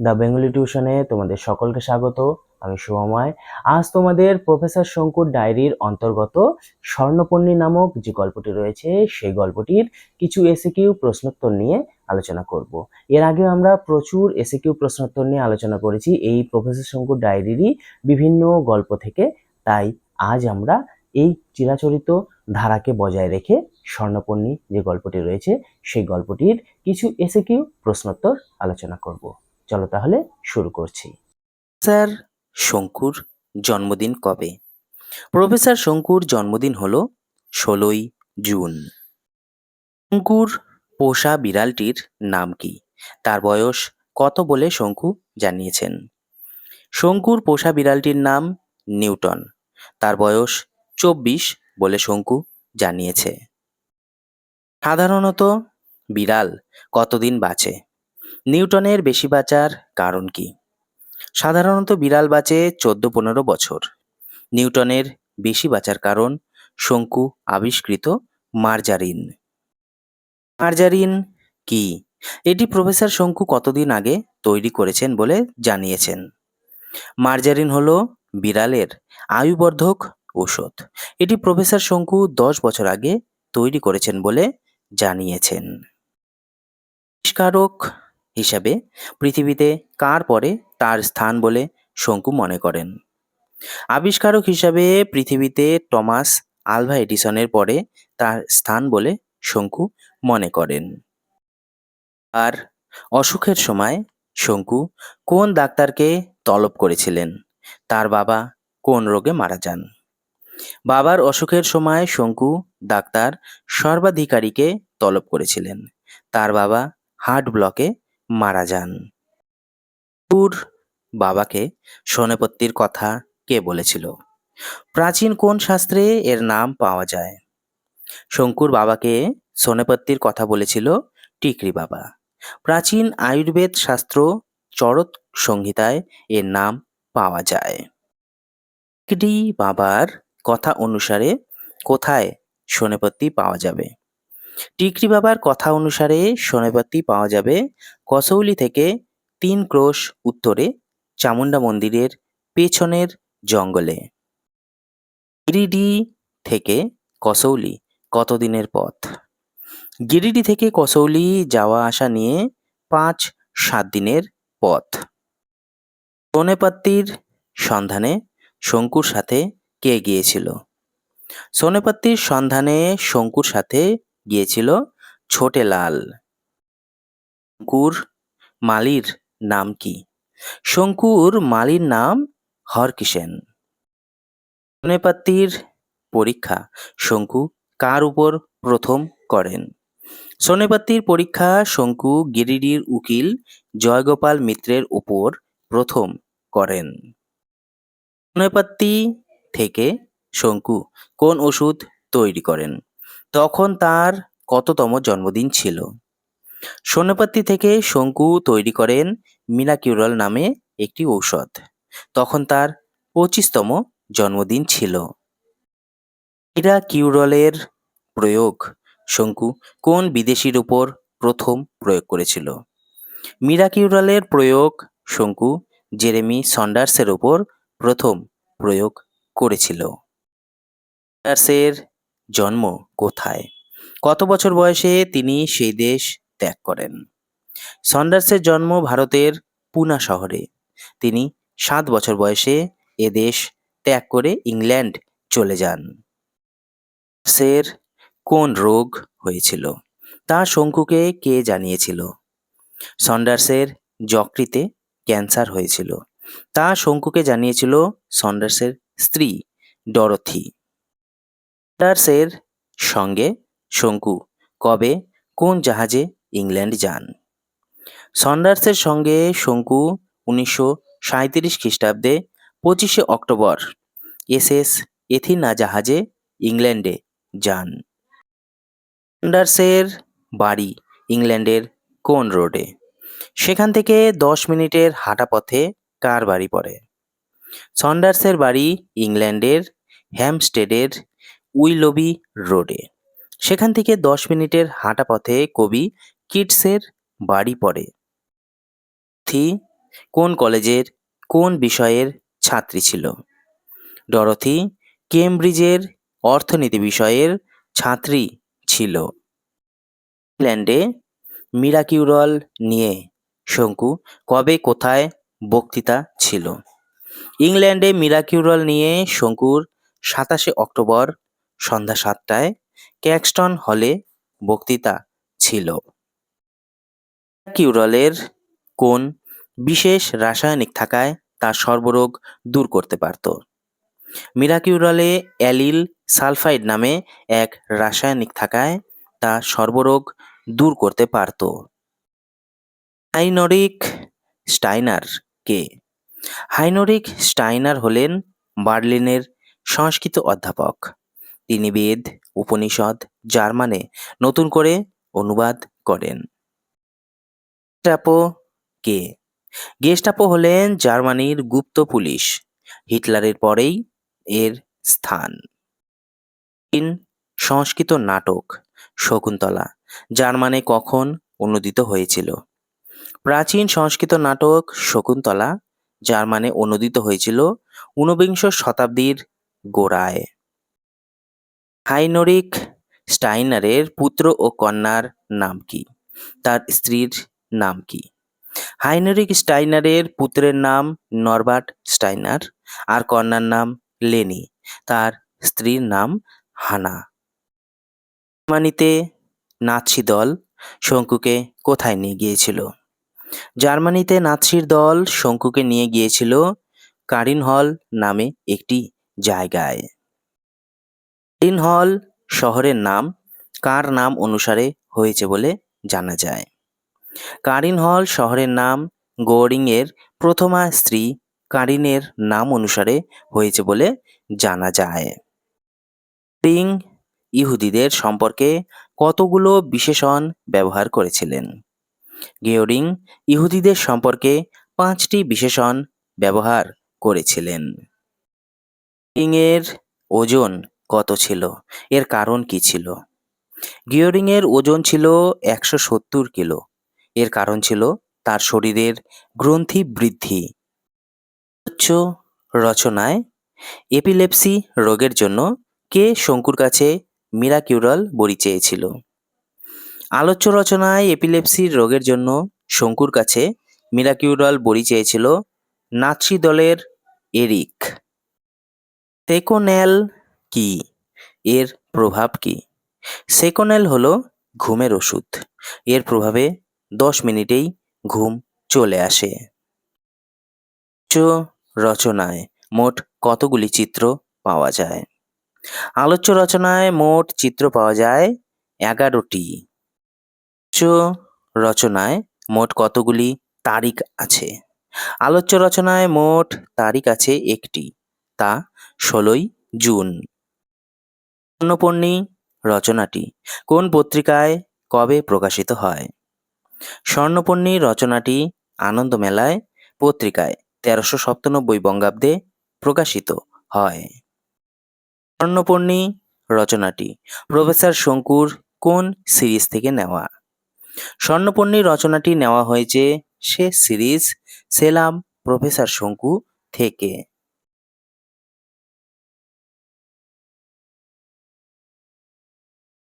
The Bengali টিউশনে তোমাদের সকলকে স্বাগত, আমি শুভময় আজ তোমাদের প্রফেসর শঙ্কুর ডায়েরির অন্তর্গত স্বর্ণপর্ণী নামক যে গল্পটি রয়েছে, সেই গল্পটির কিছু এসিকিউ প্রশ্নোত্তর নিয়ে আলোচনা করব। এর আগে আমরা প্রচুর এসিকিউ প্রশ্নোত্তর নিয়ে আলোচনা করেছি, এই প্রফেসর শঙ্কুর ডায়েরিরই বিভিন্ন গল্প থেকে। তাই আজ আমরা এই চিরাচরিত ধারাকে বজায় রেখে স্বর্ণপর্ণী যে গল্পটি রয়েছে, সেই গল্পটির কিছু এসিকিউ প্রশ্নোত্তর আলোচনা করব। চলো তাহলে শুরু করছি। স্যার, শঙ্কুর জন্মদিন কবে? প্রফেসর শঙ্কুর জন্মদিন হলো ষোলোই জুন। শঙ্কুর পোষা বিড়ালটির নাম কি? তার বয়স কত বলে শঙ্কু জানিয়েছেন? শঙ্কুর পোষা বিড়ালটির নাম নিউটন। তার বয়স চব্বিশ বলে শঙ্কু জানিয়েছে। সাধারণত বিড়াল কতদিন বাঁচে? নিউটনের বেশি বাঁচার কারণ কি? সাধারণত বিড়াল বাঁচে চোদ্দ পনেরো বছর। নিউটনের বেশি বাঁচার কারণ শঙ্কু আবিষ্কৃত মার্জারিন। মার্জারিন কি? এটি প্রফেসর শঙ্কু কতদিন আগে তৈরি করেছেন বলে জানিয়েছেন। মার্জারিন হল বিড়ালের আয়ুবর্ধক ঔষধ। এটি প্রফেসর শঙ্কু দশ বছর আগে তৈরি করেছেন বলে জানিয়েছেন। আবিষ্কারক হিসাবে পৃথিবীতে কার পরে তার স্থান বলে শঙ্কু মনে করেন। আবিষ্কারক হিসাবে পৃথিবীতে টমাস আলভা এডিসনের পরে তার স্থান বলে শঙ্কু মনে করেন। আর অসুখের সময় শঙ্কু কোন ডাক্তারকে তলব করেছিলেন? তার বাবা কোন রোগে মারা যান? বাবার অসুখের সময় শঙ্কু ডাক্তার সর্বাধিকারীকে তলব করেছিলেন। তার বাবা হার্ট ব্লকে মারা যান। শঙ্কুর বাবাকে সোনেপত্তির কথা কে বলেছিল? প্রাচীন কোন শাস্ত্রে এর নাম পাওয়া যায়? শঙ্কুর বাবাকে সোনেপত্তির কথা বলেছিল টিকরি বাবা। প্রাচীন আয়ুর্বেদ শাস্ত্র চরক সংহিতায় এর নাম পাওয়া যায়। টিকরি বাবার কথা অনুসারে কোথায় সোনেপত্তি পাওয়া যাবে? টিকরি বাবার কথা অনুসারে সোনেপত্তি পাওয়া যাবে কসৌলি থেকে তিন ক্রোশ উত্তরে চামুন্ডা মন্দিরের পেছনের জঙ্গলে। গিরিডি থেকে কসৌলি কতদিনের পথ? গিরিডি থেকে কসৌলি যাওয়া আসা নিয়ে পাঁচ সাত দিনের পথ। সোনেপাত্তির সন্ধানে শঙ্কুর সাথে কে গিয়েছিল? সোনেপাত্তির সন্ধানে শঙ্কুর সাথে গিয়েছিল ছোটে লাল শঙ্কুর মালির নাম কি? শঙ্কুর মালির নাম হরকিষেন সোনেপাত্তির পরীক্ষা, শঙ্কু কার উপর প্রথম করেন? সোনেপাত্তির পরীক্ষা, শঙ্কু গিরিডির উকিল জয়গোপাল মিত্রের উপর প্রথম করেন। সোনেপাত্তি থেকে শঙ্কু কোন ওষুধ তৈরি করেন? তখন তার কততম জন্মদিন ছিল। সোনেপাত্তি থেকে শঙ্কু তৈরি করেন মিনাকিউরাল নামে একটি ঔষধ। তখন তার পঁচিশতম জন্মদিন ছিল। মিরাকিউরলের প্রয়োগ শঙ্কু কোন বিদেশির উপর প্রথম প্রয়োগ করেছিল? মিরাকিউরালের প্রয়োগ শঙ্কু জেরেমি সন্ডার্সের উপর প্রথম প্রয়োগ করেছিল। সন্ডার্সের জন্ম কোথায়? কত বছর বয়সে তিনি সেই দেশ ত্যাগ করেন? সন্ডার্সের জন্ম ভারতের পুনা শহরে। তিনি সাত বছর বয়সে এ দেশ ত্যাগ করে ইংল্যান্ড চলে যান। সের কোন রোগ হয়েছিল? তা শঙ্কুকে কে জানিয়েছিল? সন্ডার্সের যকৃতে ক্যান্সার হয়েছিল। তা শঙ্কুকে জানিয়েছিল সন্ডার্সের স্ত্রী ডরথি। সন্ডার্সের সঙ্গে শঙ্কু, কবে, কোন জাহাজে ইংল্যান্ড যান? সন্ডার্সের সঙ্গে শঙ্কু উনিশশো সাঁইত্রিশ খ্রিস্টাব্দে পঁচিশে অক্টোবর এস এস এথিনা জাহাজে ইংল্যান্ডে যান। সন্ডার্সের বাড়ি ইংল্যান্ডের কোন রোডে? সেখান থেকে দশ মিনিটের হাঁটা পথে কার বাড়ি পড়ে? সন্ডার্সের বাড়ি ইংল্যান্ডের হ্যামস্টেডের উইলবি রোডে। সেখান থেকে দশ মিনিটের হাঁটা পথে কবি কিটসের বাড়ি পড়ে। থি, কোন কলেজের, কোন বিষয়ের ছাত্রী ছিল? ডরথি, কেমব্রিজের অর্থনীতি বিষয়ের ছাত্রী ছিল। ইংল্যান্ডে মিরাকিউরল নিয়ে, শঙ্কু, কবে, কোথায় বক্তৃতা ছিল? ইংল্যান্ডে মিরাকিউরল নিয়ে শঙ্কুর সাতাশে অক্টোবর সন্ধ্যা সাতটায় ক্যাক্সটন হলে বক্তৃতা ছিল। কিউরলের কোন বিশেষ রাসায়নিক থাকায় তার সর্বরোগ দূর করতে পারত। মিরাকিউরলে অ্যালিল সালফাইড নামে এক রাসায়নিক থাকায় তা সর্বরোগ দূর করতে পারত। হাইনরিক স্টাইনার কে? হাইনরিক স্টাইনার হলেন বার্লিনের সংস্কৃত অধ্যাপক। তিনি বেদ, উপনিষদ, জার্মানে নতুন করে অনুবাদ করেন। কে? গেস্টাপো হলেন জার্মানির গুপ্ত পুলিশ, হিটলারের পরেই এর স্থান। তিন সংস্কৃত নাটক, শকুন্তলা, জার্মানে কখন অনুদিত হয়েছিল? প্রাচীন সংস্কৃত নাটক, শকুন্তলা, জার্মানে অনুদিত হয়েছিল ঊনবিংশ শতাব্দীর গোড়ায়। হাইনরিক স্টাইনারের পুত্র ও কন্যার নাম কি? তার স্ত্রীর নাম কি? হাইনরিক স্টাইনারের পুত্রের নাম নরবার্ট স্টাইনার আর কন্যার নাম লেনি। তার স্ত্রীর নাম হানা। জার্মানিতে নাৎসি দল শঙ্কুকে কোথায় নিয়ে গিয়েছিল? জার্মানিতে নাৎসির দল শঙ্কুকে নিয়ে গিয়েছিল কারিন হল নামে একটি জায়গায়। কারিন হল শহরের নাম কার নাম অনুসারে হয়েছে বলে জানা যায়। কারিন হল শহরের নাম গোরিং এর প্রথমা স্ত্রী কারিনের নাম অনুসারে হয়েছে বলে জানা যায়। রিং ইহুদিদের সম্পর্কে কতগুলো বিশেষণ ব্যবহার করেছিলেন? গেওরিং ইহুদিদের সম্পর্কে পাঁচটি বিশেষণ ব্যবহার করেছিলেন। রিং ওজন কত ছিল? এর কারণ কি ছিল? গিওরিং এর ওজন ছিল একশো সত্তর কিলো। এর কারণ ছিল তার শরীরের গ্রন্থি বৃদ্ধি। উচ্চ রচনায় এপিলেপসি রোগের জন্য কে শঙ্কুর কাছে মিরাকিউরাল বড়ি চেয়েছিল? আলোচ্য রচনায় এপিলেপসি রোগের জন্য শঙ্কুর কাছে মিরাকিউরাল বড়ি চেয়েছিল নাৎসি দলের এরিক। সেকোনেল কি? এর প্রভাব কি? সেকোনেল হলো ঘুমের ওষুধ। এর প্রভাবে দশ মিনিটেই ঘুম চলে আসে। উচ্চ রচনায় মোট কতগুলি চিত্র পাওয়া যায়? আলোচ্য রচনায় মোট চিত্র পাওয়া যায় এগারোটি। উচ্চ রচনায় মোট কতগুলি তারিখ আছে? আলোচ্য রচনায় মোট তারিখ আছে একটি, তা ষোলোই জুন। স্বর্ণপর্ণী রচনাটি কোন পত্রিকায় কবে প্রকাশিত হয়? স্বর্ণপর্ণী রচনাটি আনন্দমেলায় পত্রিকায় তেরোশো সপ্তানব্বই বঙ্গাব্দে প্রকাশিত হয়। স্বর্ণপর্ণী রচনাটি প্রফেসর শঙ্কুর কোন সিরিজ থেকে নেওয়া? স্বর্ণপর্ণী রচনাটি নেওয়া হয়েছে সে সিরিজ সেলাম প্রফেসর শঙ্কু থেকে।